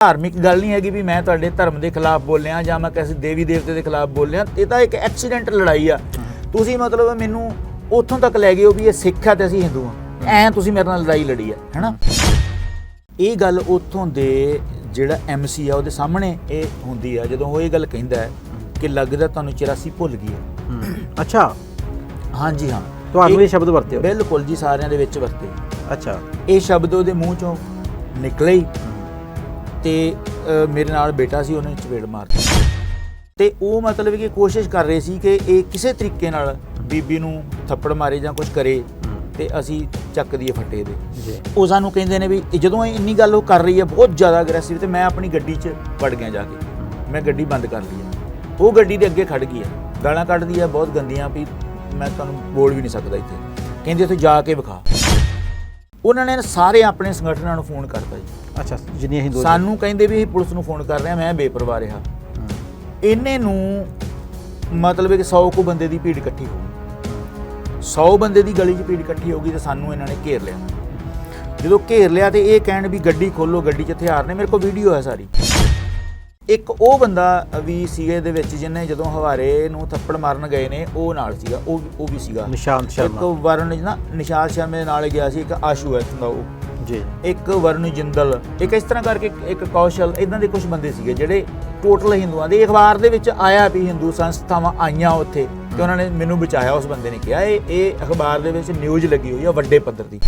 ਧਾਰਮਿਕ ਗੱਲ ਨਹੀਂ ਹੈਗੀ ਵੀ ਮੈਂ ਤੁਹਾਡੇ ਧਰਮ ਦੇ ਖਿਲਾਫ ਬੋਲਿਆ ਜਾਂ ਮੈਂ ਕਿਸੇ ਦੇਵੀ ਦੇਵਤੇ ਦੇ ਖਿਲਾਫ ਬੋਲਿਆ। ਇਹ ਤਾਂ ਇੱਕ ਐਕਸੀਡੈਂਟ ਲੜਾਈ ਆ। ਤੁਸੀਂ ਮਤਲਬ ਮੈਨੂੰ ਉੱਥੋਂ ਤੱਕ ਲੈ ਗਏ ਹੋ ਵੀ ਇਹ ਸਿੱਖ ਆ ਤੇ ਅਸੀਂ ਹਿੰਦੂ ਆ। ਐ ਤੁਸੀਂ ਮੇਰੇ ਨਾਲ ਲੜਾਈ ਲੜੀ ਆ ਹੈਨਾ? ਇਹ ਗੱਲ ਉੱਥੋਂ ਦੇ ਜਿਹੜਾ ਐਮਸੀ ਆ ਉਹਦੇ ਸਾਹਮਣੇ ਇਹ ਹੁੰਦੀ ਆ। ਜਦੋਂ ਉਹ ਇਹ ਗੱਲ ਕਹਿੰਦਾ ਕਿ ਲੱਗਦਾ ਤੁਹਾਨੂੰ 84 ਭੁੱਲ ਗਈ ਹੈ। ਅੱਛਾ। ਹਾਂਜੀ ਹਾਂ। ਤੁਹਾਨੂੰ ਇਹ ਸ਼ਬਦ ਵਰਤੇ ਬਿਲਕੁਲ ਜੀ ਸਾਰਿਆਂ ਦੇ ਵਿੱਚ ਵਰਤੇ। ਅੱਛਾ। ਇਹ ਸ਼ਬਦ ਉਹਦੇ ਮੂੰਹ ਚੋਂ ਨਿਕਲੇ ਹੀ। ਤੇ ਮੇਰੇ ਨਾਲ ਬੇਟਾ ਸੀ ਉਹਨੇ ਚਪੇੜ ਮਾਰਤੀ ਤੇ ਉਹ ਮਤਲਬ ਕਿ ਕੋਸ਼ਿਸ਼ ਕਰ ਰਹੇ ਸੀ ਕਿ ਇਹ ਕਿਸੇ ਤਰੀਕੇ ਨਾਲ ਬੀਬੀ ਨੂੰ ਥੱਪੜ ਮਾਰੇ ਜਾਂ ਕੁਝ ਕਰੇ ਤੇ ਅਸੀਂ ਚੱਕ ਦਈਏ ਫੱਟੇ ਦੇ। ਉਹ ਸਾਨੂੰ ਕਹਿੰਦੇ ਨੇ ਵੀ ਜਦੋਂ ਇਹ ਇੰਨੀ ਗੱਲ ਉਹ ਕਰ ਰਹੀ ਹੈ ਬਹੁਤ ਜ਼ਿਆਦਾ ਅਗਰੈਸਿਵ ਤੇ ਮੈਂ ਆਪਣੀ ਗੱਡੀ 'ਚ ਵੜ ਗਿਆ ਜਾ ਕੇ। ਮੈਂ ਗੱਡੀ ਬੰਦ ਕਰ ਲਈ ਉਹ ਗੱਡੀ ਦੇ ਅੱਗੇ ਖੜ ਗਈ ਹੈ। ਗਾਲਾਂ ਕੱਢਦੀ ਹੈ ਬਹੁਤ ਗੰਦੀਆਂ ਵੀ ਮੈਂ ਤੁਹਾਨੂੰ ਬੋਲ ਵੀ ਨਹੀਂ ਸਕਦਾ ਇੱਥੇ। ਕਹਿੰਦੇ ਉੱਥੇ ਜਾ ਕੇ ਵਿਖਾ। ਉਹਨਾਂ ਨੇ ਸਾਰੇ ਆਪਣੇ ਸੰਗਠਨਾਂ ਨੂੰ ਫੋਨ ਕਰਤਾ ਜੀ। ਅੱਛਾ ਜਿੰਨੀਆਂ ਹਿੰਦੂ ਸਾਨੂੰ ਕਹਿੰਦੇ ਵੀ ਅਸੀਂ ਪੁਲਿਸ ਨੂੰ ਫੋਨ ਕਰ ਰਹੇ ਹਾਂ ਮੈਂ ਬੇਪਰਵਾਹ ਰਿਹਾ। ਇਹਨੇ ਨੂੰ ਮਤਲਬ ਕਿ 100 ਕੁ ਬੰਦੇ ਦੀ ਭੀੜ ਇਕੱਠੀ ਹੋ ਗਈ। 100 ਬੰਦੇ ਦੀ ਗਲੀ 'ਚ ਭੀੜ ਇਕੱਠੀ ਹੋ ਗਈ ਤੇ ਸਾਨੂੰ ਇਹਨਾਂ ਨੇ ਘੇਰ ਲਿਆ। ਜਦੋਂ ਘੇਰ ਲਿਆ ਤੇ ਇਹ ਕਹਿਣ ਵੀ ਗੱਡੀ ਖੋਲੋ ਗੱਡੀ 'ਚ ਹਥਿਆਰ ਨੇ ਮੇਰੇ ਕੋਲ ਵੀਡੀਓ ਹੈ ਸਾਰੀ। ਇੱਕ ਉਹ ਬੰਦਾ ਵੀ ਸੀਗੇ ਦੇ ਵਿੱਚ ਜਿਹਨੇ ਜਦੋਂ ਹਵਾਰੇ ਨੂੰ ਥੱਪੜ ਮਾਰਨ ਗਏ ਨੇ ਉਹ ਨਾਲ ਸੀਗਾ ਉਹ ਉਹ ਵੀ ਸੀਗਾ। ਨਿਸ਼ਾਂਤ ਇੱਕ ਸ਼ਰਮਾ ਵਰਨ ਨਾ ਨਿਸ਼ਾਦ ਸ਼ਰਮੇ ਦੇ ਨਾਲ ਗਿਆ ਸੀ ਇੱਕ ਆਸ਼ੂ ਹੈ ਦਾ ਉਹ। ਜੀ। ਇੱਕ ਵਰਨ ਜਿੰਦਲ ਇੱਕ ਇਸ ਤਰ੍ਹਾਂ ਕਰਕੇ ਇੱਕ- ਇੱਕ ਕੌਸ਼ਲ ਇਦਾਂ ਦੇ ਕੁਝ ਬੰਦੇ ਸੀਗੇ ਜਿਹੜੇ ਟੋਟਲ ਹਿੰਦੂਆਂ ਦੇ ਅਖਬਾਰ ਦੇ ਵਿੱਚ ਆਇਆ ਵੀ ਹਿੰਦੂ ਸੰਸਥਾਵਾਂ ਆਈਆਂ ਉੱਥੇ ਤੇ ਉਹਨਾਂ ਨੇ ਮੈਨੂੰ ਬਚਾਇਆ ਉਸ ਬੰਦੇ ਨੇ ਕਿਹਾ ਇਹ ਇਹ ਅਖਬਾਰ ਦੇ ਵਿੱਚ ਨਿਊਜ਼ ਲੱਗੀ ਹੋਈ ਆ ਵੱਡੇ ਪੱਧਰ ਦੀ।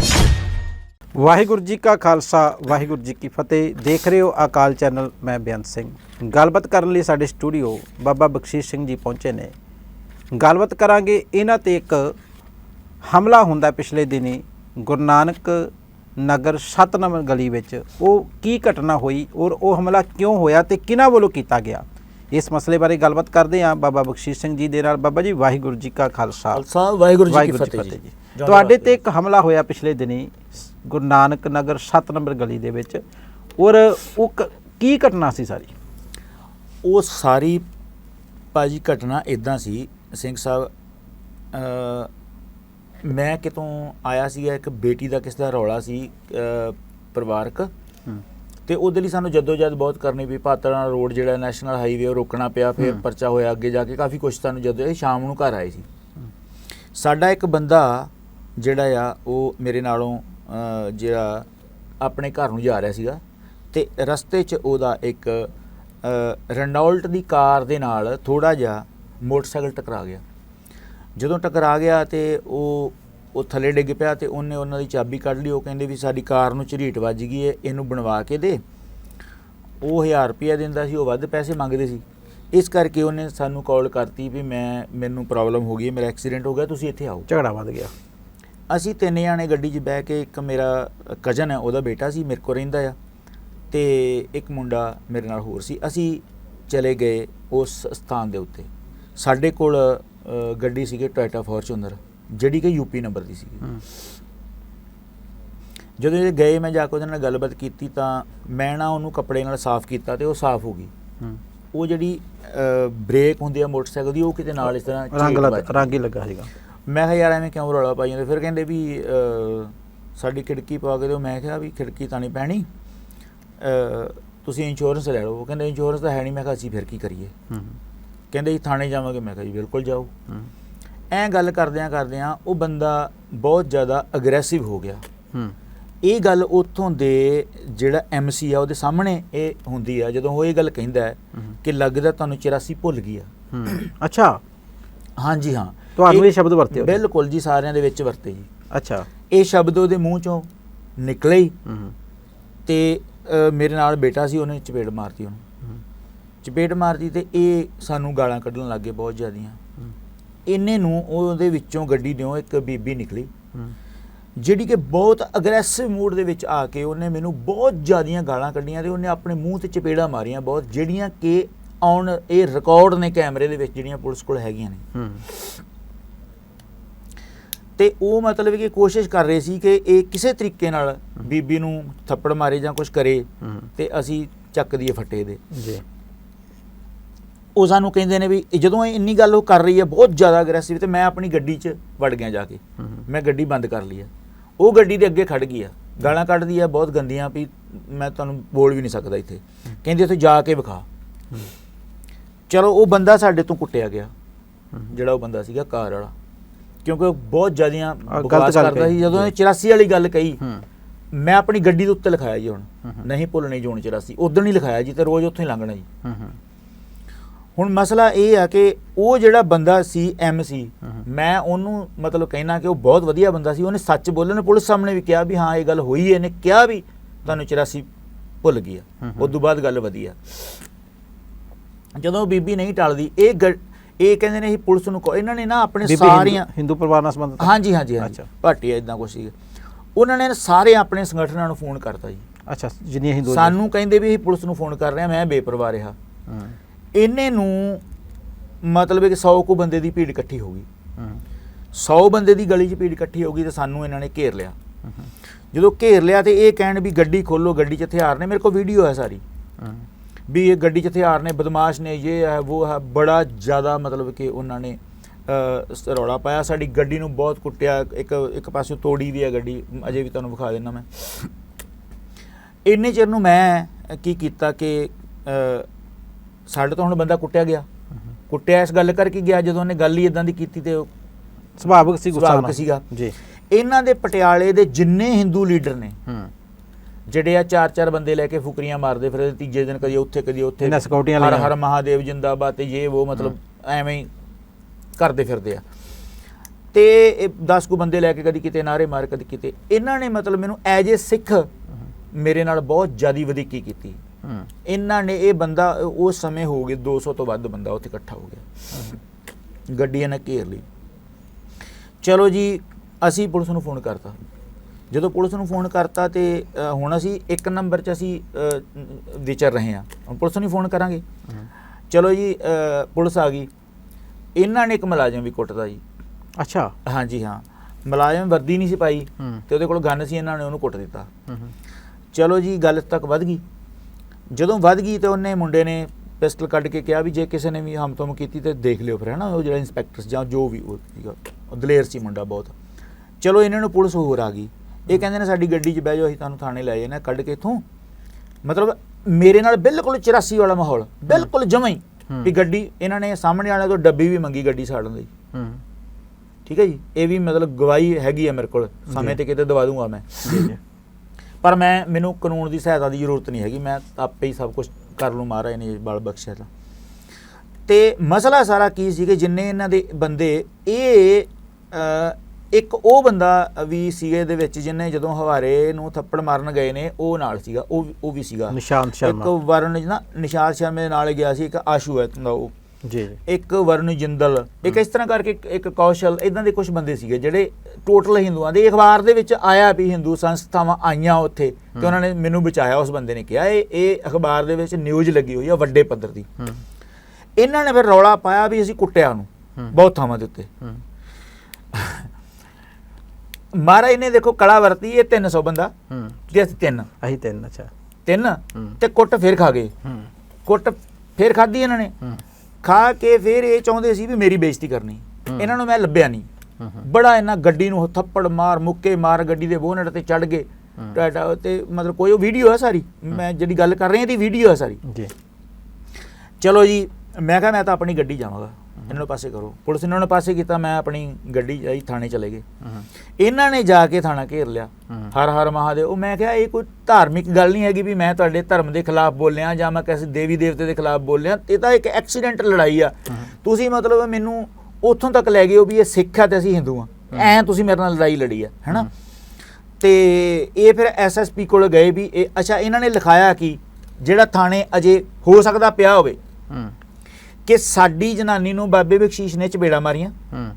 ਵਾਹਿਗੁਰੂ ਜੀ ਕਾ ਖਾਲਸਾ ਵਾਹਿਗੁਰੂ ਜੀ ਕੀ ਫਤਿਹ। ਦੇਖ ਰਹੇ ਹੋ ਅਕਾਲ ਚੈਨਲ ਮੈਂ ਬੇਅੰਤ ਸਿੰਘ। ਗੱਲਬਾਤ ਕਰਨ ਲਈ ਸਾਡੇ ਸਟੂਡੀਓ ਬਾਬਾ ਬਖਸ਼ੀਸ਼ ਸਿੰਘ ਜੀ ਪਹੁੰਚੇ ਨੇ। ਗੱਲਬਾਤ ਕਰਾਂਗੇ ਇਹਨਾਂ ਤੇ ਇੱਕ ਹਮਲਾ ਹੁੰਦਾ ਪਿਛਲੇ ਦਿਨੀ ਗੁਰੂ ਨਾਨਕ ਨਗਰ 7 ਨੰਬਰ ਗਲੀ ਵਿੱਚ। ਉਹ ਕੀ ਘਟਨਾ ਹੋਈ ਔਰ ਉਹ ਹਮਲਾ ਕਿਉਂ ਹੋਇਆ ਤੇ ਕਿਹਨਾਂ ਵੱਲੋਂ ਕੀਤਾ ਗਿਆ? ਇਸ ਮਸਲੇ ਬਾਰੇ ਗੱਲਬਾਤ ਕਰਦੇ ਹਾਂ ਬਾਬਾ ਬਖਸ਼ੀਸ਼ ਸਿੰਘ ਜੀ ਦੇ ਨਾਲ। ਬਾਬਾ ਜੀ ਵਾਹਿਗੁਰੂ ਜੀ ਕਾ ਖਾਲਸਾ। ਖਾਲਸਾ ਵਾਹਿਗੁਰੂ ਜੀ ਕੀ ਫਤਿਹ ਜੀ। ਤੁਹਾਡੇ ਤੇ ਇੱਕ ਹਮਲਾ ਹੋਇਆ ਪਿਛਲੇ ਦਿਨੀ। ਗੁਰੂ ਨਾਨਕ ਨਗਰ 7 ਨੰਬਰ ਗਲੀ ਦੇ ਵਿੱਚ ਔਰ ਉਹ ਕ- ਘਟਨਾ ਸੀ ਸਾਰੀ? ਉਹ ਸਾਰੀ ਭਾਜੀ ਘਟਨਾ ਇਦਾਂ ਸੀ ਸਿੰਘ ਸਾਹਿਬ ਅ ਮੈਂ ਕਿਤੋਂ ਆਇਆ ਸੀਗਾ ਇੱਕ ਬੇਟੀ ਦਾ ਕਿਸ ਦਾ ਰੌਲਾ ਸੀ ਪਰਿਵਾਰਕ। ਤੇ ਉਹਦੇ ਲਈ ਸਾਨੂੰ ਜਦੋਜਦ ਬਹੁਤ ਕਰਨੀ ਪਈ ਪਾਤੜਾ ਰੋਡ ਜਿਹੜਾ ਨੈਸ਼ਨਲ ਹਾਈਵੇ ਉਹ ਰੋਕਣਾ ਪਿਆ ਫਿਰ। ਪਰਚਾ ਹੋਇਆ ਅੱਗੇ ਜਾ ਕੇ ਕਾਫੀ ਕੁਛ ਸਾਨੂੰ ਜਦੋਂ ਇਹ ਸ਼ਾਮ ਨੂੰ ਘਰ ਆਏ ਸੀ। ਸਾਡਾ ਇੱਕ ਬੰਦਾ ਜਿਹੜਾ ਆ ਉਹ ਮੇਰੇ ਨਾਲੋਂ ਜਿਹੜਾ ਆਪਣੇ ਘਰ ਨੂੰ ਜਾ ਰਿਹਾ ਸੀਗਾ ਤੇ ਰਸਤੇ 'ਚ ਉਹਦਾ ਇੱਕ ਅ, ਰੈਨੋਲਟ ਦੀ ਕਾਰ ਦੇ ਨਾਲ ਥੋੜਾ ਜਿਹਾ ਮੋਟਰਸਾਈਕਲ ਟਕਰਾ ਗਿਆ। ਜਦੋਂ ਟਕਰਾ ਗਿਆ ਤੇ ਉਹ ਉਹ ਥੱਲੇ ਡਿੱਗ ਪਿਆ ਤੇ ਉਹਨੇ ਉਹਨਾਂ ਦੀ ਚਾਬੀ ਕੱਢ ਲਈ। ਉਹ ਕਹਿੰਦੇ ਵੀ ਸਾਡੀ ਕਾਰ ਨੂੰ ਝਰੀਟ ਵੱਜ ਗਈ ਏ ਇਹਨੂੰ ਬਣਵਾ ਕੇ ਦੇ। ਉਹ 1000 ਰੁਪਇਆ ਦਿੰਦਾ ਸੀ ਉਹ ਵੱਧ ਪੈਸੇ ਮੰਗਦੇ ਸੀ। ਇਸ ਕਰਕੇ ਉਹਨੇ ਸਾਨੂੰ ਕਾਲ ਕਰਤੀ ਵੀ ਮੈਂ ਮੈਨੂੰ ਪ੍ਰੋਬਲਮ ਹੋ ਗਈ ਹੈ ਮੇਰਾ ਐਕਸੀਡੈਂਟ ਹੋ ਗਿਆ ਤੁਸੀਂ ਇੱਥੇ ਆਓ। ਝਗੜਾ ਵੱਧ ਗਿਆ। ਅਸੀਂ ਤਿੰਨ ਜਾਣੇ ਗੱਡੀ 'ਚ ਬਹਿ ਕੇ ਇੱਕ ਮੇਰਾ ਕਜ਼ਨ ਹੈ ਉਹਦਾ ਬੇਟਾ ਸੀ ਮੇਰੇ ਕੋਲ ਰਹਿੰਦਾ ਆ। ਤੇ ਇੱਕ ਮੁੰਡਾ ਮੇਰੇ ਨਾਲ ਹੋਰ ਸੀ। ਅਸੀਂ ਚਲੇ ਗਏ ਉਸ ਸਥਾਨ ਦੇ ਉੱਤੇ। ਸਾਡੇ ਕੋਲ ਗੱਡੀ ਸੀਗੀ ਟੋਇਟਾ ਫੋਰਚੂਨਰ ਜਿਹੜੀ ਕਿ ਯੂਪੀ ਨੰਬਰ ਦੀ ਸੀਗੀ। ਜਦੋਂ ਇਹ ਗਏ ਮੈਂ ਜਾ ਕੇ ਉਹਦੇ ਨਾਲ ਗੱਲਬਾਤ ਕੀਤੀ ਤਾਂ ਮੈਂ ਨਾ ਉਹਨੂੰ ਕੱਪੜੇ ਨਾਲ ਸਾਫ਼ ਕੀਤਾ ਤੇ ਉਹ ਸਾਫ਼ ਹੋ ਗਈ। ਉਹ ਜਿਹੜੀ ਬ੍ਰੇਕ ਹੁੰਦੀ ਆ ਮੋਟਰਸਾਈਕਲ ਦੀ ਉਹ ਕਿਤੇ ਨਾਲ ਇਸ ਤਰ੍ਹਾਂ ਰੰਗ ਲੱਗ। ਰੰਗ ਹੀ ਲੱਗਾ ਸੀਗਾ। ਮੈਂ ਕਿਹਾ ਯਾਰ ਐਵੇਂ ਕਿਉਂ ਰੌਲਾ ਪਾਈ ਜਾਂਦੇ? ਫਿਰ ਕਹਿੰਦੇ ਵੀ ਸਾਡੀ ਖਿੜਕੀ ਪਾ ਕੇ ਦਿਓ। ਮੈਂ ਕਿਹਾ ਵੀ ਖਿੜਕੀ ਤਾਂ ਨਹੀਂ ਪੈਣੀ। ਤੁਸੀਂ ਇੰਸ਼ੋਰੈਂਸ ਲੈ ਲਓ। ਉਹ ਕਹਿੰਦੇ ਇੰਸ਼ੋਰੈਂਸ ਤਾਂ ਹੈ ਨਹੀਂ। ਮੈਂ ਕਿਹਾ ਅਸੀਂ ਫਿਰ ਕੀ ਕਰੀਏ? ਕਹਿੰਦੇ ਜੀ ਥਾਣੇ ਜਾਵਾਂਗੇ। ਮੈਂ ਕਿਹਾ ਜੀ ਬਿਲਕੁਲ ਜਾਓ। ਐਂ ਗੱਲ ਕਰਦਿਆਂ ਕਰਦਿਆਂ ਉਹ ਬੰਦਾ ਬਹੁਤ ਜ਼ਿਆਦਾ ਅਗਰੈਸਿਵ ਹੋ ਗਿਆ। ਇਹ ਗੱਲ ਉੱਥੋਂ ਦੇ ਜਿਹੜਾ ਐਮਸੀ ਆ ਉਹਦੇ ਸਾਹਮਣੇ ਇਹ ਹੁੰਦੀ ਆ। ਜਦੋਂ ਉਹ ਇਹ ਗੱਲ ਕਹਿੰਦਾ ਕਿ ਲੱਗਦਾ ਤੁਹਾਨੂੰ 84 ਭੁੱਲ ਗਈ ਆ। ਅੱਛਾ। ਹਾਂਜੀ ਹਾਂ। ਤੁਹਾਨੂੰ ਇਹ ਸ਼ਬਦ ਵਰਤੇ ਹੋ ਬਿਲਕੁਲ ਜੀ ਸਾਰਿਆਂ ਦੇ ਵਿੱਚ ਵਰਤੇ ਜੀ। ਅੱਛਾ। ਇਹ ਸ਼ਬਦ ਉਹਦੇ ਮੂੰਹ ਚੋਂ ਨਿਕਲੇ ਹੀ। ਤੇ ਮੇਰੇ ਨਾਲ ਬੇਟਾ ਸੀ ਉਹਨੇ ਚਪੇੜ ਮਾਰਤੀ ਉਹਨੂੰ। ਚਪੇੜ ਮਾਰਤੀ ਤੇ ਇਹ ਸਾਨੂੰ ਗਾਲਾਂ ਕੱਢਣ ਲੱਗੇ ਬਹੁਤ ਜ਼ਿਆਦੀਆਂ। ਇੰਨੇ ਨੂੰ ਉਹਦੇ ਵਿੱਚੋਂ ਗੱਡੀ ਦਿਓ ਇੱਕ ਬੀਬੀ ਨਿਕਲੀ। ਜਿਹੜੀ ਕਿ ਬਹੁਤ ਅਗਰੈਸਿਵ ਮੂਡ ਦੇ ਵਿੱਚ ਆ ਕੇ ਉਹਨੇ ਮੈਨੂੰ ਬਹੁਤ ਜ਼ਿਆਦੀਆਂ ਗਾਲਾਂ ਕੱਢੀਆਂ ਤੇ ਉਹਨੇ ਆਪਣੇ ਮੂੰਹ ਤੇ ਚਪੇੜਾਂ ਮਾਰੀਆਂ ਬਹੁਤ ਜਿਹੜੀਆਂ ਕਿ ਔਨ ਇਹ ਰਿਕਾਰਡ ਨੇ ਕੈਮਰੇ ਦੇ ਵਿੱਚ ਜਿਹੜੀਆਂ ਪੁਲਿਸ ਕੋਲ ਹੈਗੀਆਂ ਨੇ। ਤੇ ਉਹ ਮਤਲਬ ਕਿ ਕੋਸ਼ਿਸ਼ ਕਰ ਰਹੇ ਸੀ ਕਿ ਇਹ ਕਿਸੇ ਤਰੀਕੇ ਨਾਲ ਬੀਬੀ ਨੂੰ ਥੱਪੜ ਮਾਰੇ ਜਾਂ ਕੁਝ ਕਰੇ ਤੇ ਅਸੀਂ ਚੱਕ ਦਈਏ ਫੱਟੇ ਦੇ। ਜੀ। ਉਹ ਸਾਨੂੰ ਕਹਿੰਦੇ ਨੇ ਵੀ ਜਦੋਂ ਇਹ ਇੰਨੀ ਗੱਲ ਉਹ ਕਰ ਰਹੀ ਹੈ ਬਹੁਤ ਜ਼ਿਆਦਾ ਅਗਰੈਸਿਵ ਤੇ ਮੈਂ ਆਪਣੀ ਗੱਡੀ 'ਚ ਵੜ ਗਿਆ ਜਾ ਕੇ। ਮੈਂ ਗੱਡੀ ਬੰਦ ਕਰ ਲਈ ਆ। ਉਹ ਗੱਡੀ ਦੇ ਅੱਗੇ ਖੜ ਗਈ ਆ। ਗਾਲਾਂ ਕੱਢਦੀ ਆ ਬਹੁਤ ਗੰਦੀਆਂ ਵੀ ਮੈਂ ਤੁਹਾਨੂੰ ਬੋਲ ਵੀ ਨਹੀਂ ਸਕਦਾ ਇੱਥੇ। ਕਹਿੰਦੀ ਉੱਥੇ ਜਾ ਕੇ ਵਿਖਾ। ਚਲੋ ਉਹ ਬੰਦਾ ਸਾਡੇ ਤੋਂ ਕੁੱਟਿਆ ਗਿਆ। ਜਿਹੜਾ ਉਹ ਬੰਦਾ ਸੀਗਾ ਕਾਰ ਵਾਲਾ। ਕਿਉਂਕਿ ਉਹ ਬਹੁਤ ਜ਼ਿਆਦੀਆਂ ਗਲਤ ਕਰਦਾ ਸੀ। ਜਦੋਂ ਉਹਨੇ 84 ਵਾਲੀ ਗੱਲ ਕਹੀ ਹੂੰ। ਮੈਂ ਆਪਣੀ ਗੱਡੀ ਦੇ ਉੱਤੇ ਲਿਖਾਇਆ ਜੀ ਹੁਣ। ਹੂੰ ਹੂੰ। ਨਹੀਂ ਭੁੱਲਣੀ ਜੂਨ 84 ਉਦੋਂ ਨਹੀਂ ਲਿਖਾਇਆ ਜੀ ਤੇ ਰੋਜ਼ ਉੱਥੋਂ ਹੀ ਲੰਘਣਾ ਜੀ। ਹੂੰ ਹੂੰ। ਹੁਣ ਮਸਲਾ ਇਹ ਆ ਕਿ ਉਹ ਜਿਹੜਾ ਬੰਦਾ ਸੀ ਸੀ ਹੂੰ ਹੂੰ। ਮੈਂ ਉਹਨੂੰ ਮਤਲਬ ਕਹਿਣਾ ਕਿ ਉਹ ਬਹੁਤ ਵਧੀਆ ਬੰਦਾ ਸੀ। ਉਹਨੇ ਸੱਚ ਬੋਲਿਆ ਨੇ ਪੁਲਿਸ ਸਾਹਮਣੇ ਵੀ ਕਿਹਾ ਵੀ ਹਾਂ ਇਹ ਗੱਲ ਹੋਈ ਹੈ। ਇਹਨੇ ਕਿਹਾ ਵੀ ਤੁਹਾਨੂੰ 84 ਭੁੱਲ ਗਈ ਆ। ਹੂੰ ਹੂੰ। ਉਸ ਤੋਂ ਬਾਅਦ ਗੱਲ ਵਧੀਆ ਜਦੋਂ ਬੀਬੀ ਨਹੀਂ ਟਲਦੀ ਇਹ ਇਹ ਕਹਿੰਦੇ ਨੇ ਅਸੀਂ ਪੁਲਿਸ ਨੂੰ ਕਹੋ ਇਹਨਾਂ ਨੇ ਨਾ ਆਪਣੇ ਸਾਰੀਆਂ ਹਿੰਦੂ ਪਰਿਵਾਰ ਨਾਲ ਸੰਬੰਧਿਤ ਹਾਂਜੀ ਹਾਂਜੀ ਹਾਂਜੀ। ਭਾਟੀਆ ਇਦਾਂ ਕੁਛ ਸੀ ਉਹਨਾਂ ਨੇ ਸਾਰੇ ਆਪਣੇ ਸੰਗਠਨਾਂ ਨੂੰ ਫੋਨ ਕਰਤਾ ਜੀ। ਅੱਛਾ ਜਿੰਨੀਆਂ ਹਿੰਦੂ ਸਾਨੂੰ ਕਹਿੰਦੇ ਵੀ ਅਸੀਂ ਪੁਲਿਸ ਨੂੰ ਫੋਨ ਕਰ ਰਹੇ ਹਾਂ ਮੈਂ ਬੇਪਰਵਾਹ ਰਿਹਾ ਇਹਨੇ ਨੂੰ ਮਤਲਬ ਕਿ 100 ਕੁ ਬੰਦੇ ਦੀ ਭੀੜ ਇਕੱਠੀ ਹੋ ਗਈ। ਹੂੰ। 100 ਬੰਦੇ ਦੀ ਗਲੀ 'ਚ ਭੀੜ ਇਕੱਠੀ ਹੋ ਗਈ ਤੇ ਸਾਨੂੰ ਇਹਨਾਂ ਨੇ ਘੇਰ ਲਿਆ। ਜਦੋਂ ਘੇਰ ਲਿਆ ਤੇ ਇਹ ਕਹਿਣ ਵੀ ਗੱਡੀ ਖੋਲੋ ਗੱਡੀ 'ਚ ਹਥਿਆਰ ਨੇ ਮੇਰੇ ਕੋਲ ਵੀਡੀਓ ਹੈ ਸਾਰੀ। ਵੀ ਇਹ ਗੱਡੀ 'ਚ ਹਥਿਆਰ ਨੇ ਬਦਮਾਸ਼ ਨੇ ਇਹ ਹੈ ਉਹ ਹੈ ਬੜਾ ਜ਼ਿਆਦਾ ਮਤਲਬ ਕਿ ਉਹਨਾਂ ਨੇ ਰੌਲਾ ਪਾਇਆ। ਸਾਡੀ ਗੱਡੀ ਨੂੰ ਬਹੁਤ ਕੁੱਟਿਆ ਇੱਕ ਇੱਕ ਪਾਸਿਓਂ ਤੋੜੀ ਵੀ ਹੈ ਗੱਡੀ ਅਜੇ ਵੀ ਤੁਹਾਨੂੰ ਵਿਖਾ ਦਿੰਦਾ ਮੈਂ। ਇੰਨੇ ਚਿਰ ਨੂੰ ਮੈਂ ਕੀ ਕੀਤਾ ਕਿ ਸਾਡੇ ਤੋਂ ਹੁਣ ਬੰਦਾ ਕੁੱਟਿਆ ਗਿਆ। ਕੁੱਟਿਆ ਇਸ ਗੱਲ ਕਰਕੇ ਗਿਆ ਜਦੋਂ ਉਹਨੇ ਗੱਲ ਹੀ ਇਦਾਂ ਦੀ ਕੀਤੀ ਤੇ ਸੁਭਾਵਿਕ ਸੀ ਗੁੱਸਾ ਸੁਭਾਵਿਕ। ਸੀਗਾ। ਜੀ। ਇਹਨਾਂ ਦੇ ਪਟਿਆਲੇ ਦੇ ਜਿੰਨੇ ਹਿੰਦੂ ਲੀਡਰ ਨੇ ਹੂੰ। ਜਿਹੜੇ ਆ ਚਾਰ ਚਾਰ ਬੰਦੇ ਲੈ ਕੇ ਫੁਕਰੀਆਂ ਮਾਰਦੇ ਫਿਰ ਤੀਜੇ ਦਿਨ ਕਦੀ ਉੱਥੇ ਕਦੀ ਉੱਥੇ। ਇਹਨਾਂ ਸਿਕਿਉਰਟੀਆਂ ਹਰ। ਹਰ ਮਹਾਦੇਵ ਜਿੰਦਾਬਾਦ ਤੇ ਇਹ ਉਹ ਮਤਲਬ ਐਵੇਂ ਹੀ ਕਰਦੇ ਫਿਰਦੇ ਆ। ਤੇ ਇਹ 10 ਕੁ ਬੰਦੇ ਲੈ ਕੇ ਕਦੀ ਕਿਤੇ ਨਾਰੇ ਮਾਰ ਕਦੀ ਕਿਤੇ। ਇਹਨਾਂ ਨੇ ਮਤਲਬ ਮੈਨੂੰ ਐਜ ਏ ਸਿੱਖ ਮੇਰੇ ਨਾਲ ਬਹੁਤ ਜ਼ਿਆਦੀ ਵਧੀਕੀ ਕੀਤੀ। ਇਹਨਾਂ ਨੇ ਇਹ ਬੰਦਾ ਉਸ ਸਮੇਂ ਹੋ ਗਏ 200 ਤੋਂ ਵੱਧ ਬੰਦਾ ਉੱਥੇ ਇਕੱਠਾ ਹੋ ਗਿਆ। ਗੱਡੀ ਇਹਨਾਂ ਘੇਰ ਲਈ। ਚਲੋ ਜੀ ਅਸੀਂ ਪੁਲਿਸ ਨੂੰ ਫੋਨ ਕਰਤਾ। ਜਦੋਂ ਪੁਲਿਸ ਨੂੰ ਫੋਨ ਕਰਤਾ ਤੇ ਹੁਣ ਅਸੀਂ ਇੱਕ ਨੰਬਰ 'ਚ ਅਸੀਂ ਵਿਚਰ ਰਹੇ ਹਾਂ। ਹੁਣ ਪੁਲਿਸ ਨੂੰ ਫੋਨ ਕਰਾਂਗੇ। ਚਲੋ ਜੀ ਪੁਲਿਸ ਆ ਗਈ। ਇਹਨਾਂ ਨੇ ਇੱਕ ਮੁਲਾਜ਼ਮ ਵੀ ਕੁੱਟਦਾ ਜੀ। ਅੱਛਾ। ਹਾਂਜੀ ਹਾਂ। ਮੁਲਾਜ਼ਮ ਵਰਦੀ ਨਹੀਂ ਸੀ ਪਾਈ ਤੇ ਉਹਦੇ ਕੋਲ ਗਨ ਸੀ ਇਹਨਾਂ ਨੇ ਉਹਨੂੰ ਕੁੱਟ ਦਿੱਤਾ। ਚਲੋ ਜੀ ਗੱਲ ਤੱਕ ਵੱਧ ਗਈ। ਜਦੋਂ ਵੱਧ ਗਈ ਤੇ ਉਹਨੇ ਮੁੰਡੇ ਨੇ ਪਿਸਟਲ ਕੱਢ ਕੇ ਕਿਹਾ ਵੀ ਜੇ ਕਿਸੇ ਨੇ ਵੀ ਹਮ ਤੁਮ ਕੀਤੀ ਤੇ ਦੇਖ ਲਿਓ ਫਿਰ ਹੈ ਨਾ ਉਹ ਜਿਹੜਾ ਇੰਸਪੈਕਟਰ ਜਾਂ ਜੋ ਵੀ ਉਹ ਦਲੇਰ ਸੀ ਮੁੰਡਾ ਬਹੁਤ। ਚਲੋ ਇਹਨਾਂ ਨੂੰ ਪੁਲਿਸ ਹੋਰ ਆ ਗਈ। ਇਹ ਕਹਿੰਦੇ ਨੇ ਸਾਡੀ ਗੱਡੀ 'ਚ ਬਹਿ ਜਾਓ ਅਸੀਂ ਤੁਹਾਨੂੰ ਥਾਣੇ ਲੈ ਜਾਣਾ ਕੱਢ ਕੇ ਇੱਥੋਂ। ਮਤਲਬ ਮੇਰੇ ਨਾਲ ਬਿਲਕੁਲ 84 ਵਾਲਾ ਮਾਹੌਲ ਬਿਲਕੁਲ ਜਮਾਂ ਹੀ। ਵੀ ਗੱਡੀ ਇਹਨਾਂ ਨੇ ਸਾਹਮਣੇ ਵਾਲਿਆਂ ਤੋਂ ਡੱਬੀ ਵੀ ਮੰਗੀ ਗੱਡੀ ਸਾੜਨ ਦੀ ਹੂੰ। ਠੀਕ ਹੈ ਜੀ? ਇਹ ਵੀ ਮਤਲਬ ਗਵਾਹੀ ਹੈਗੀ ਹੈ ਮੇਰੇ ਕੋਲ ਸਮੇਂ। ਤੇ ਕਿਤੇ ਦਵਾ ਦੂੰਗਾ ਮੈਂ। ਪਰ ਮੈਂ ਮੈਨੂੰ ਕਾਨੂੰਨ ਦੀ ਸਹਾਇਤਾ ਦੀ ਜ਼ਰੂਰਤ ਨਹੀਂ ਹੈਗੀ ਮੈਂ ਆਪੇ ਹੀ ਸਭ ਕੁਝ ਕਰ ਲੂ ਮਹਾਰਾਜ ਨੇ ਬਲ ਬਖਸ਼ਿਆ ਤਾਂ। ਤੇ ਮਸਲਾ ਸਾਰਾ ਕੀ ਸੀ ਕਿ ਜਿੰਨੇ ਇਹਨਾਂ ਦੇ ਬੰਦੇ ਇਹ ਇੱਕ ਉਹ ਬੰਦਾ ਵੀ ਸੀਗੇ ਦੇ ਵਿੱਚ ਜਿਹਨੇ ਜਦੋਂ ਹਵਾਰੇ ਨੂੰ ਥੱਪੜ ਮਾਰਨ ਗਏ ਨੇ ਉਹ ਨਾਲ ਸੀਗਾ ਉਹ ਉਹ ਵੀ ਸੀਗਾ। ਨਿਸ਼ਾਂਤ ਇੱਕ ਸ਼ਰਮਾ ਵਰਨ ਨਾ ਨਿਸ਼ਾਦ ਸ਼ਰਮੇ ਨਾਲ ਗਿਆ ਸੀ ਇੱਕ ਆਸ਼ੂ ਹੈ ਦਾ ਉਹ। ਜੀ। ਇੱਕ ਵਰਨ ਜਿੰਦਲ। ਇੱਕ ਇਸ ਤਰ੍ਹਾਂ ਕਰਕੇ ਇੱਕ- ਇੱਕ ਕੌਸ਼ਲ ਇਦਾਂ ਦੇ ਕੁਝ ਬੰਦੇ ਸੀਗੇ ਜਿਹੜੇ ਟੋਟਲ ਹਿੰਦੂਆਂ ਦੇ ਅਖਬਾਰ ਦੇ ਵਿੱਚ ਆਇਆ ਵੀ ਹਿੰਦੂ ਸੰਸਥਾਵਾਂ ਆਈਆਂ ਉੱਥੇ ਤੇ ਉਹਨਾਂ ਨੇ ਮੈਨੂੰ ਬਚਾਇਆ ਉਸ ਬੰਦੇ ਨੇ ਕਿਹਾ। ਇਹ ਇਹ ਅਖਬਾਰ ਦੇ ਵਿੱਚ ਨਿਊਜ਼ ਲੱਗੀ ਹੋਈ ਆ ਵੱਡੇ ਪੱਧਰ ਦੀ। ਇਹਨਾਂ ਨੇ ਫਿਰ ਰੌਲਾ ਪਾਇਆ ਵੀ ਅਸੀਂ ਕੁੱਟਿਆ ਉਹਨੂੰ। ਬਹੁਤ ਥਾਵਾਂ ਦੇ ਉੱਤੇ। ਮਹਾਰਾਜ ਨੇ ਦੇਖੋ ਕਲਾ ਵਰਤੀ ਇਹ 300 ਬੰਦਾ। ਹੂੰ। ਤੇ ਅਸੀਂ ਤਿੰਨ। ਅਹੀ ਤਿੰਨ ਅੱਛਾ। ਤਿੰਨ ਹੂੰ। ਤੇ ਕੁੱਟ ਫਿਰ ਖਾ ਗਏ। ਹੂੰ। ਕੁੱਟ ਫਿਰ ਖਾਧੀ ਇਹਨਾਂ ਨੇ। ਹੂੰ। ਖਾ ਕੇ ਫਿਰ ਇਹ ਚਾਹੁੰਦੇ ਸੀ ਵੀ ਮੇਰੀ ਬੇਇੱਜ਼ਤੀ ਕਰਨੀ। ਹੂੰ। ਇਹਨਾਂ ਨੂੰ ਮੈਂ ਲੱਭਿਆ ਨਹੀਂ। ਹੂੰ ਹੂੰ। ਬੜਾ ਇਹਨਾਂ ਗੱਡੀ ਨੂੰ ਥੱਪੜ ਮਾਰ ਮੁੱਕੇ ਮਾਰ ਗੱਡੀ ਦੇ ਬੋਨਟ ਤੇ ਚੜ ਗਏ। ਹੂੰ। ਟਾਟਾ ਤੇ ਮਤਲਬ ਕੋਈ ਉਹ ਵੀਡੀਓ ਹੈ ਸਾਰੀ? ਮੈਂ ਜਿਹੜੀ ਗੱਲ ਕਰ ਰਿਹਾ ਇਹਦੀ ਵੀਡੀਓ ਹੈ ਸਾਰੀ। ਜੀ। ਚਲੋ ਜੀ ਮੈਂ ਕਿਹਾ ਮੈਂ ਤਾਂ ਆਪਣੀ ਗੱਡੀ ਜਾਵਾਂਗਾ। ਇਹਨਾਂ ਨੂੰ ਪਾਸੇ ਕਰੋ। ਪੁਲਿਸ ਨੇ ਉਹਨਾਂ ਨੂੰ ਪਾਸੇ ਕੀਤਾ ਮੈਂ ਆਪਣੀ ਗੱਡੀ ਜਾਈ ਥਾਣੇ ਚਲੇ ਗਏ। ਇਹਨਾਂ ਨੇ ਜਾ ਕੇ ਥਾਣਾ ਘੇਰ ਲਿਆ। ਹਰ ਹਰ ਮਹਾਦੇਵ। ਉਹ ਮੈਂ ਕਿਹਾ ਇਹ ਕੋਈ ਧਾਰਮਿਕ ਗੱਲ ਨਹੀਂ ਹੈਗੀ ਵੀ ਮੈਂ ਤੁਹਾਡੇ ਧਰਮ ਦੇ ਖਿਲਾਫ ਬੋਲਿਆ ਜਾਂ ਮੈਂ ਕਿਸੇ ਦੇਵੀ ਦੇਵਤੇ ਦੇ ਖਿਲਾਫ ਬੋਲਿਆ। ਇਹ ਤਾਂ ਇੱਕ ਐਕਸੀਡੈਂਟ ਲੜਾਈ ਆ। ਤੁਸੀਂ ਮਤਲਬ ਮੈਨੂੰ ਉੱਥੋਂ ਤੱਕ ਲੈ ਗਏ ਹੋ ਵੀ ਇਹ ਸਿੱਖ ਆ ਤੇ ਅਸੀਂ ਹਿੰਦੂ ਆ। ਐ ਤੁਸੀਂ ਮੇਰੇ ਨਾਲ ਲੜਾਈ ਲੜੀ ਆ ਹੈਨਾ। ਤੇ ਇਹ ਫਿਰ ਐਸਐਸਪੀ ਕੋਲ ਗਏ ਵੀ ਇਹ ਅੱਛਾ ਇਹਨਾਂ ਨੇ ਲਿਖਾਇਆ ਕਿ? ਜਿਹੜਾ ਥਾਣੇ ਅਜੇ ਹੋ ਸਕਦਾ ਪਿਆ ਹੋਵੇ। ਹੂੰ। ਕਿ ਸਾਡੀ ਜਨਾਨੀ ਨੂੰ ਬਾਬੇ ਬਖਸ਼ੀਸ਼ ਨੇ ਚਪੇੜਾ ਮਾਰੀਆਂ। ਹੂੰ।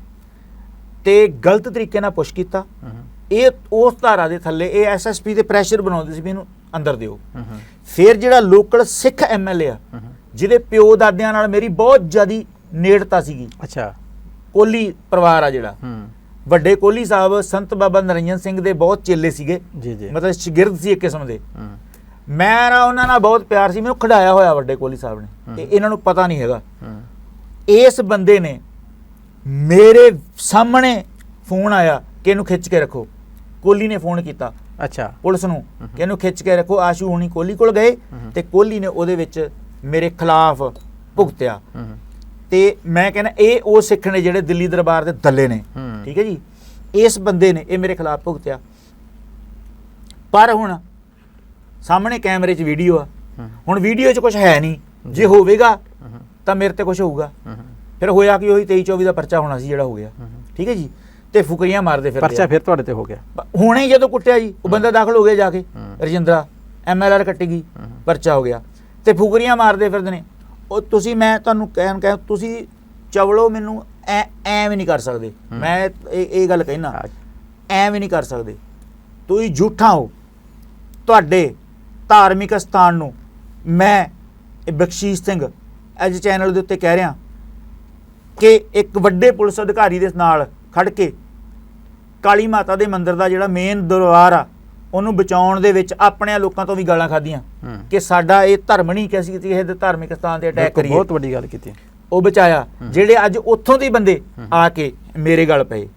ਤੇ ਗਲਤ ਤਰੀਕੇ ਨਾਲ ਪੁਸ਼ ਕੀਤਾ। ਹੂੰ। ਇਹ ਉਸ ਧਾਰਾ ਦੇ ਥੱਲੇ ਇਹ ਐਸਐਸਪੀ ਤੇ ਪ੍ਰੈਸ਼ਰ ਬਣਾਉਂਦੇ ਸੀ ਵੀ ਇਹਨੂੰ ਅੰਦਰ ਦਿਓ। ਹੂੰ ਫਿਰ ਜਿਹੜਾ ਲੋਕਲ ਸਿੱਖ ਐਮਐਲਏ ਆ ਜਿਹਦੇ ਪਿਓ ਦਾਦਿਆਂ ਨਾਲ ਮੇਰੀ ਬਹੁਤ ਜ਼ਿਆਦੀ ਨੇੜਤਾ ਸੀਗੀ। ਅੱਛਾ। ਕੋਲੀ ਪਰਿਵਾਰ ਆ ਜਿਹੜਾ। ਹੂੰ। ਵੱਡੇ ਕੋਲੀ ਸਾਹਿਬ ਸੰਤ ਬਾਬਾ ਨਰਿੰਜਨ ਸਿੰਘ ਦੇ ਬਹੁਤ ਚੇਲੇ ਸੀਗੇ। ਜੀ ਜੀ। ਮਤਲਬ ਸ਼ਾਗਿਰਦ ਸੀ ਇੱਕ ਕਿਸਮ ਦੇ। ਹੂੰ। ਮੈਂ ਨਾ ਉਹਨਾਂ ਨਾਲ ਬਹੁਤ ਪਿਆਰ ਸੀ ਮੈਨੂੰ ਖੜਾਇਆ ਹੋਇਆ ਵੱਡੇ ਕੋਲੀ ਸਾਹਿਬ ਨੇ। ਇਹ- ਇਹਨਾਂ ਨੂੰ ਪਤਾ ਨਹੀਂ ਹੈਗਾ। ਇਸ ਬੰਦੇ ਨੇ ਮੇਰੇ ਸਾਹਮਣੇ ਫੋਨ ਆਇਆ ਕਿ ਇਹਨੂੰ ਖਿੱਚ ਕੇ ਰੱਖੋ। ਕੋਲੀ ਨੇ ਫੋਨ ਕੀਤਾ। ਅੱਛਾ। ਪੁਲਿਸ ਨੂੰ ਕਿ ਇਹਨੂੰ ਖਿੱਚ ਕੇ ਰੱਖੋ ਆਸ਼ੂ ਹੁਣੀ ਕੋਹਲੀ ਕੋਲ ਗਏ ਤੇ ਕੋਹਲੀ ਨੇ ਉਹਦੇ ਵਿੱਚ ਮੇਰੇ ਖਿਲਾਫ ਭੁਗਤਿਆ। ਤੇ ਮੈਂ ਕਹਿੰਦਾ ਇਹ ਉਹ ਸਿੱਖ ਨੇ ਜਿਹੜੇ ਦਿੱਲੀ ਦਰਬਾਰ ਦੇ ਦੱਲੇ ਨੇ। ਠੀਕ ਹੈ ਜੀ? ਇਸ ਬੰਦੇ ਨੇ ਇਹ ਮੇਰੇ ਖਿਲਾਫ ਭੁਗਤਿਆ। ਪਰ ਹੁਣ ਸਾਹਮਣੇ ਕੈਮਰੇ 'ਚ ਵੀਡੀਓ ਆ। ਹੁਣ ਵੀਡੀਓ 'ਚ ਕੁਝ ਹੈ ਨਹੀਂ। ਜੇ ਹੋਵੇਗਾ ਤਾਂ ਮੇਰੇ ਤੇ ਕੁਝ ਹੋਊਗਾ। ਫਿਰ ਹੋਇਆ ਕਿ ਉਹੀ 23 24 ਦਾ ਪਰਚਾ ਹੋਣਾ ਸੀ ਜਿਹੜਾ ਹੋ ਗਿਆ। ਠੀਕ ਹੈ ਜੀ? ਤੇ ਫੁਕਰੀਆਂ ਮਾਰਦੇ ਫਿਰ ਪਰਚਾ ਫਿਰ ਤੁਹਾਡੇ ਤੇ ਹੋ ਗਿਆ। ਹੁਣੇ ਜਦੋਂ ਕੁੱਟਿਆ ਜੀ ਉਹ ਬੰਦਾ ਦਾਖਲ ਹੋ ਗਿਆ ਜਾ ਕੇ। ਰਜਿੰਦਰਾ ਐਮਐਲਆਰ ਕੱਟੀ ਗਈ। ਪਰਚਾ ਹੋ ਗਿਆ। ਤੇ ਫੁਕਰੀਆਂ ਮਾਰਦੇ ਫਿਰਦੇ ਨੇ। ਉਹ ਤੁਸੀਂ ਮੈਂ ਤੁਹਾਨੂੰ ਕਹਿਣ ਕਹਿ ਤੁਸੀਂ ਚਵਲੋ ਮੈਨੂੰ ਐ ਐਵੇਂ ਨਹੀਂ ਕਰ ਸਕਦੇ। ਮੈਂ ਇਹ ਇਹ ਗੱਲ ਕਹਿਣਾ। ਹਾਂ। ਐਵੇਂ ਨਹੀਂ ਕਰ ਸਕਦੇ। ਤੁਸੀਂ ਝੂਠਾ ਹੋ। ਤੁਹਾਡੇ ਧਾਰਮਿਕ ਸਥਾਨ ਨੂੰ ਮੈਂ ਇਹ ਬਖਸ਼ੀਸ਼ ਸਿੰਘ ਅੱਜ ਚੈਨਲ ਦੇ ਉੱਤੇ ਕਹਿ ਰਿਹਾ ਕਿ ਇੱਕ ਵੱਡੇ ਪੁਲਿਸ ਅਧਿਕਾਰੀ ਦੇ ਨਾਲ ਖੜ ਕੇ ਕਾਲੀ ਮਾਤਾ ਦੇ ਮੰਦਿਰ ਦਾ ਜਿਹੜਾ ਮੇਨ ਦਰਬਾਰ ਆ ਉਹਨੂੰ ਬਚਾਉਣ ਦੇ ਵਿੱਚ ਆਪਣੇ ਲੋਕਾਂ ਤੋਂ ਵੀ ਗਾਲਾਂ ਖਾਧੀਆਂ ਕਿ ਸਾਡਾ ਇਹ ਧਰਮ ਨਹੀਂ ਕਿ ਅਸੀਂ ਕਿਸੇ ਦੇ ਧਾਰਮਿਕ ਸਥਾਨ ਤੇ ਅਟੈਕ ਕਰੀਏ। ਬਹੁਤ ਵੱਡੀ ਗੱਲ ਕੀਤੀ। ਉਹ ਬਚਾਇਆ। ਜਿਹੜੇ ਅੱਜ ਉੱਥੋਂ ਦੇ ਬੰਦੇ। ਆ ਕੇ ਮੇਰੇ ਗੱਲ ਪਏ।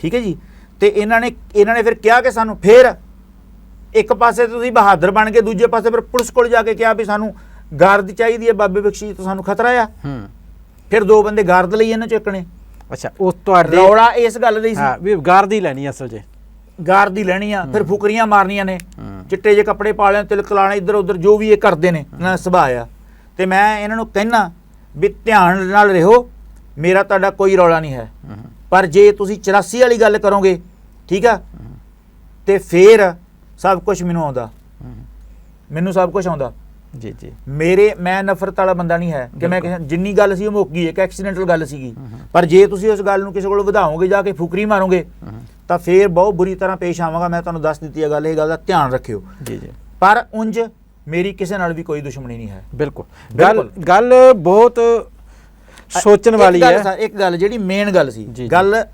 ਠੀਕ ਹੈ ਜੀ? ਤੇ ਇਹਨਾਂ ਨੇ ਇਹਨਾਂ ਨੇ ਫਿਰ ਕਿਹਾ ਕਿ ਸਾਨੂੰ ਫਿਰ ਇੱਕ ਪਾਸੇ ਤੁਸੀਂ ਬਹਾਦਰ ਬਣ ਕੇ ਦੂਜੇ ਪਾਸੇ ਫਿਰ ਪੁਲਿਸ ਕੋਲ ਜਾ ਕੇ ਕਿਹਾ ਵੀ ਸਾਨੂੰ ਗਾਰਦ ਚਾਹੀਦੀ ਹੈ ਬਾਬੇ ਬਖਸ਼ੀ ਤੋਂ ਸਾਨੂੰ ਖਤਰਾ ਆ। ਹੂੰ। ਫਿਰ ਦੋ ਬੰਦੇ ਗਾਰਦ ਲਈ ਇਹਨਾਂ ਚੁੱਕਣੇ। ਅੱਛਾ ਉਸ ਤੁਹਾਡੇ ਰੌਲਾ ਇਸ ਗੱਲ ਦਾ ਹੀ ਹਾਂ ਸੀ ਵੀ ਗਾਰਦੀ ਲੈਣੀ ਅਸਲ 'ਚ। ਗਾਰਦ ਦੀ ਲੈਣੀ ਆ ਫਿਰ ਫੁਕਰੀਆਂ ਮਾਰਨੀਆਂ ਨੇ। ਹੂੰ। ਚਿੱਟੇ ਜਿਹੇ ਕੱਪੜੇ ਪਾ ਲੈਣ ਤਿਲਕ ਲਾਣੇ ਇੱਧਰ ਉੱਧਰ ਜੋ ਵੀ ਇਹ ਕਰਦੇ ਨੇ ਦਾ ਸੁਭਾਅ ਆ। ਤੇ ਮੈਂ ਇਹਨਾਂ ਨੂੰ ਕਹਿਣਾ ਵੀ ਧਿਆਨ ਨਾਲ ਰਹੋ ਮੇਰਾ ਤੁਹਾਡਾ ਕੋਈ ਰੌਲਾ ਨਹੀਂ ਹੈ। ਹੂੰ। ਪਰ ਜੇ ਤੁਸੀਂ 84 ਵਾਲੀ ਗੱਲ ਕਰੋਗੇ ਠੀਕ ਆ? ਤੇ ਫੇਰ ਸਭ ਕੁਝ ਮੈਨੂੰ ਆਉਂਦਾ। ਮੈਨੂੰ ਸਭ ਕੁਝ ਆਉਂਦਾ। ਜੀ ਜੀ। ਮੇਰੇ ਮੈਂ ਨਫ਼ਰਤ ਵਾਲਾ ਬੰਦਾ ਨਹੀਂ ਹੈ ਕਿ ਮੈਂ ਜਿੰਨੀ ਗੱਲ ਸੀ ਉਹ ਮੁੱਕ ਗਈ ਇੱਕ ਐਕਸੀਡੈਂਟਲ ਗੱਲ ਸੀਗੀ। ਪਰ ਜੇ ਤੁਸੀਂ ਉਸ ਗੱਲ ਨੂੰ ਕਿਸੇ ਕੋਲ ਵਧਾਓਗੇ ਜਾ ਕੇ ਫੁਕਰੀ ਮਾਰੋਗੇ ਤਾਂ ਫੇਰ ਬਹੁਤ ਬੁਰੀ ਤਰ੍ਹਾਂ ਪੇਸ਼ ਆਵਾਂਗਾ। ਮੈਂ ਤੁਹਾਨੂੰ ਦੱਸ ਦਿੱਤੀ ਹੈ ਗੱਲ ਇਹ ਗੱਲ ਦਾ ਧਿਆਨ ਰੱਖਿਓ। ਜੀ ਜੀ। ਪਰ ਉਂਝ ਮੇਰੀ ਕਿਸੇ ਨਾਲ ਵੀ ਕੋਈ ਦੁਸ਼ਮਣੀ ਨਹੀਂ ਹੈ। ਬਿਲਕੁਲ। ਗੱਲ। ਗੱਲ ਬਹੁਤ ਸੋਚਣ ਵਾਲੀ ਹੈ। ਇੱਕ ਗੱਲ ਜਿਹੜੀ ਮੇਨ ਗੱਲ ਸੀ। ਗੱਲ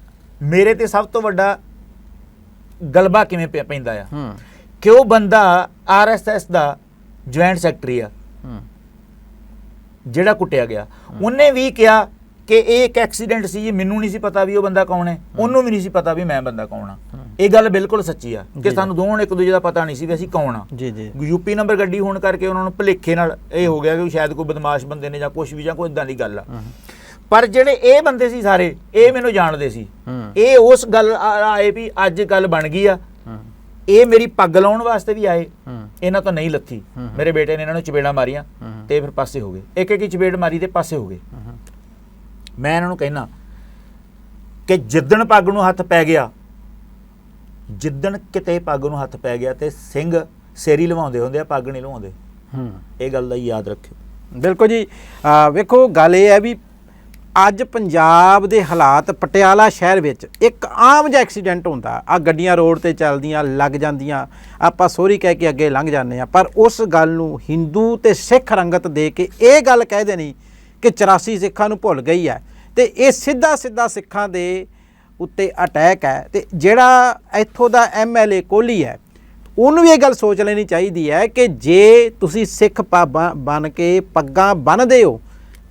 ਮੇਰੇ ਤੇ ਸਭ ਤੋਂ ਵੱਡਾ ਗਲਬਾ ਕਿਵੇਂ ਪੈਂਦਾ ਆ? ਹੂੰ। ਕਿ ਉਹ ਬੰਦਾ ਆਰਐਸਐਸ ਦਾ ਜੁਆਇੰਟ ਸੈਕਟਰੀ ਆ? ਜਿਹੜਾ ਕੁੱਟਿਆ ਗਿਆ। ਉਹਨੇ ਵੀ ਕਿਹਾ ਕਿ ਇਹ ਇੱਕ ਐਕਸੀਡੈਂਟ ਸੀ ਜੀ ਮੈਨੂੰ ਨਹੀਂ ਸੀ ਪਤਾ ਵੀ ਉਹ ਬੰਦਾ ਕੌਣ ਹੈ। ਉਹਨੂੰ ਵੀ ਨਹੀਂ ਸੀ ਪਤਾ ਵੀ ਮੈਂ ਬੰਦਾ ਕੌਣ ਆ। ਇਹ ਗੱਲ ਬਿਲਕੁਲ ਸੱਚੀ ਆ ਕਿ। ਸਾਨੂੰ ਦੋਵਾਂ ਨੂੰ ਇੱਕ ਦੂਜੇ ਦਾ ਪਤਾ ਨਹੀਂ ਸੀ ਵੀ ਅਸੀਂ ਕੌਣ ਆ। ਜੀ ਜੀ। ਯੂਪੀ ਨੰਬਰ ਗੱਡੀ ਹੋਣ ਕਰਕੇ ਉਹਨਾਂ ਨੂੰ ਭੁਲੇਖੇ ਨਾਲ ਇਹ ਹੋ ਗਿਆ ਕਿ ਸ਼ਾਇਦ ਕੋਈ ਬਦਮਾਸ਼ ਬੰਦੇ ਨੇ ਜਾਂ ਕੁਝ ਵੀ ਜਾਂ ਕੋਈ ਇਦਾਂ ਦੀ ਗੱਲ ਆ। ਪਰ ਜਿਹੜੇ ਇਹ ਬੰਦੇ ਸੀ ਸਾਰੇ ਇਹ ਮੈਨੂੰ ਜਾਣਦੇ ਸੀ। ਇਹ ਉਸ ਗੱਲ ਆਏ ਵੀ ਅੱਜ ਗੱਲ ਬਣ ਗਈ ਆ। ਇਹ ਮੇਰੀ ਪੱਗ ਲਾਉਣ ਵਾਸਤੇ ਵੀ ਆਏ। ਇਹਨਾਂ ਤੋਂ ਨਹੀਂ ਲੱਥੀ। ਮੇਰੇ ਬੇਟੇ ਨੇ ਇਹਨਾਂ ਨੂੰ ਚਪੇੜਾਂ ਮਾਰੀਆਂ। ਤੇ ਫਿਰ ਪਾਸੇ ਹੋ ਗਏ। ਇੱਕ ਇੱਕ ਚਪੇੜ ਮਾਰੀ ਤੇ ਪਾਸੇ ਹੋ ਗਏ। ਮੈਂ ਇਹਨਾਂ ਨੂੰ ਕਹਿਣਾ ਕਿ ਜਿੱਦਣ ਪੱਗ ਨੂੰ ਹੱਥ ਪੈ ਗਿਆ ਜਿੱਦਣ ਕਿਤੇ ਪੱਗ ਨੂੰ ਹੱਥ ਪੈ ਗਿਆ ਤੇ ਸਿੰਘ ਸੇਰੀ ਲਵਾਉਂਦੇ ਹੁੰਦੇ ਆ ਪੱਗ ਨਹੀਂ ਲਵਾਉਂਦੇ। ਹੂੰ। ਇਹ ਗੱਲ ਦਾ ਯਾਦ ਰੱਖਿਓ। ਬਿਲਕੁਲ ਜੀ। ਵੇਖੋ ਗੱਲ ਇਹ ਹੈ ਵੀ ਅੱਜ ਪੰਜਾਬ ਦੇ ਹਾਲਾਤ ਪਟਿਆਲਾ ਸ਼ਹਿਰ ਵਿੱਚ ਇੱਕ ਆਮ ਜਿਹਾ ਐਕਸੀਡੈਂਟ ਹੁੰਦਾ। ਆ ਗੱਡੀਆਂ ਰੋਡ ਤੇ ਚੱਲਦੀਆਂ, ਲੱਗ ਜਾਂਦੀਆਂ। ਆਪਾਂ ਸੋਰੀ ਕਹਿ ਕੇ ਅੱਗੇ ਲੰਘ ਜਾਂਦੇ ਆ ਪਰ ਉਸ ਗੱਲ ਨੂੰ ਹਿੰਦੂ ਤੇ ਸਿੱਖ ਰੰਗਤ ਦੇ ਕੇ ਇਹ ਗੱਲ ਕਹਿ ਦੇਣੀ ਕਿ 84 ਸਿੱਖਾਂ ਨੂੰ ਭੁੱਲ ਗਈ ਹੈ। ਤੇ ਇਹ ਸਿੱਧਾ ਸਿੱਧਾ ਸਿੱਖਾਂ ਦੇ ਉੱਤੇ ਅਟੈਕ ਹੈ। ਤੇ ਜਿਹੜਾ ਇੱਥੋਂ ਦਾ ਐਮਐਲਏ ਕੋਹਲੀ ਹੈ, ਉਹਨੂੰ ਵੀ ਇਹ ਗੱਲ ਸੋਚ ਲੈਣੀ ਚਾਹੀਦੀ ਹੈ ਕਿ ਜੇ ਤੁਸੀਂ ਸਿੱਖ ਪਾ- ਬਣ ਕੇ ਪੱਗਾਂ ਬੰਨਦੇ ਹੋ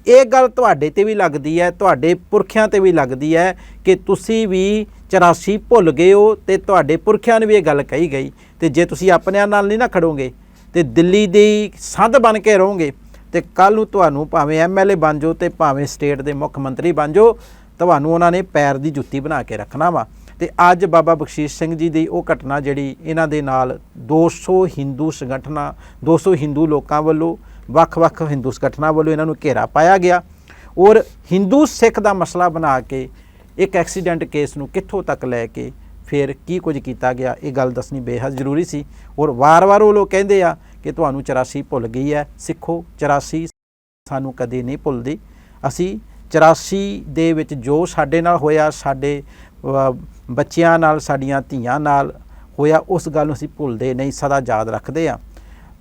ਇਹ ਗੱਲ ਤੁਹਾਡੇ ਤੇ ਵੀ ਲੱਗਦੀ ਹੈ, ਤੁਹਾਡੇ ਪੁਰਖਿਆਂ ਤੇ ਵੀ ਲੱਗਦੀ ਹੈ ਕਿ ਤੁਸੀਂ ਵੀ 84 ਭੁੱਲ ਗਏ ਹੋ ਤੇ ਤੁਹਾਡੇ ਪੁਰਖਿਆਂ ਨੂੰ ਵੀ ਇਹ ਗੱਲ ਕਹੀ ਗਈ ਤੇ ਜੇ ਤੁਸੀਂ ਆਪਣਿਆਂ ਨਾਲ ਨਹੀਂ ਨਾ ਖੜੋਗੇ ਤੇ ਦਿੱਲੀ ਦੀ ਸੰਧ ਬਣ ਕੇ ਰਹੋਗੇ ਤੇ ਕੱਲ ਨੂੰ ਤੁਹਾਨੂੰ ਭਾਵੇਂ ਐਮਐਲਏ ਬਣ ਜਾਓ ਤੇ ਭਾਵੇਂ ਸਟੇਟ ਦੇ ਮੁੱਖ ਮੰਤਰੀ ਬਣ ਜਾਓ, ਤੁਹਾਨੂੰ ਉਹਨਾਂ ਨੇ ਪੈਰ ਦੀ ਜੁੱਤੀ ਬਣਾ ਕੇ ਰੱਖਣਾ ਵਾ। ਤੇ ਅੱਜ ਬਾਬਾ ਬਖਸ਼ੀਸ਼ ਸਿੰਘ ਜੀ ਦੀ ਉਹ ਘਟਨਾ ਜਿਹੜੀ ਇਹਨਾਂ ਦੇ ਨਾਲ 200 ਹਿੰਦੂ ਸੰਗਠਨਾਂ 200 ਹਿੰਦੂ ਲੋਕਾਂ ਵੱਲੋਂ ਵੱਖ-ਵੱਖ ਹਿੰਦੂ ਸੰਗਠਨਾਂ ਵੱਲੋਂ ਇਹਨਾਂ ਨੂੰ ਘੇਰਾ ਪਾਇਆ ਗਿਆ ਔਰ ਹਿੰਦੂ ਸਿੱਖ ਦਾ ਮਸਲਾ ਬਣਾ ਕੇ ਇੱਕ ਐਕਸੀਡੈਂਟ ਕੇਸ ਨੂੰ ਕਿੱਥੋਂ ਤੱਕ ਲੈ ਕੇ ਫਿਰ ਕੀ ਕੁਝ ਕੀਤਾ ਗਿਆ, ਇਹ ਗੱਲ ਦੱਸਣੀ ਬੇਹੱਦ ਜ਼ਰੂਰੀ ਸੀ ਔਰ ਵਾਰ-ਵਾਰ ਉਹ ਲੋਕ ਕਹਿੰਦੇ ਆ ਕਿ ਤੁਹਾਨੂੰ 84 ਭੁੱਲ ਗਈ ਹੈ, ਸਿੱਖੋ 84 ਸਾਨੂੰ ਕਦੇ ਨਹੀਂ ਭੁੱਲਦੀ। ਅਸੀਂ 84 ਦੇ ਵਿੱਚ ਜੋ ਸਾਡੇ ਨਾਲ ਹੋਇਆ, ਸਾਡੇ ਬੱਚਿਆਂ ਨਾਲ, ਸਾਡੀਆਂ ਧੀਆਂ ਨਾਲ ਹੋਇਆ, ਉਸ ਗੱਲ ਨੂੰ ਅਸੀਂ ਭੁੱਲਦੇ ਨਹੀਂ, ਸਦਾ ਯਾਦ ਰੱਖਦੇ ਆ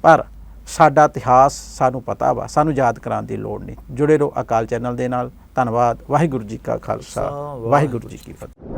ਪਰ ਸਾਡਾ ਇਤਿਹਾਸ ਸਾਨੂੰ ਪਤਾ ਵਾ ਸਾਨੂੰ ਯਾਦ ਕਰਾਉਣ ਦੀ ਲੋੜ ਨਹੀਂ। ਜੁੜੇ ਰਹੋ ਅਕਾਲ ਚੈਨਲ ਦੇ ਨਾਲ। ਧੰਨਵਾਦ। ਵਾਹਿਗੁਰੂ ਜੀ ਕਾ ਖਾਲਸਾ। ਵਾਹਿਗੁਰੂ ਜੀ ਕੀ ਫਤਿਹ।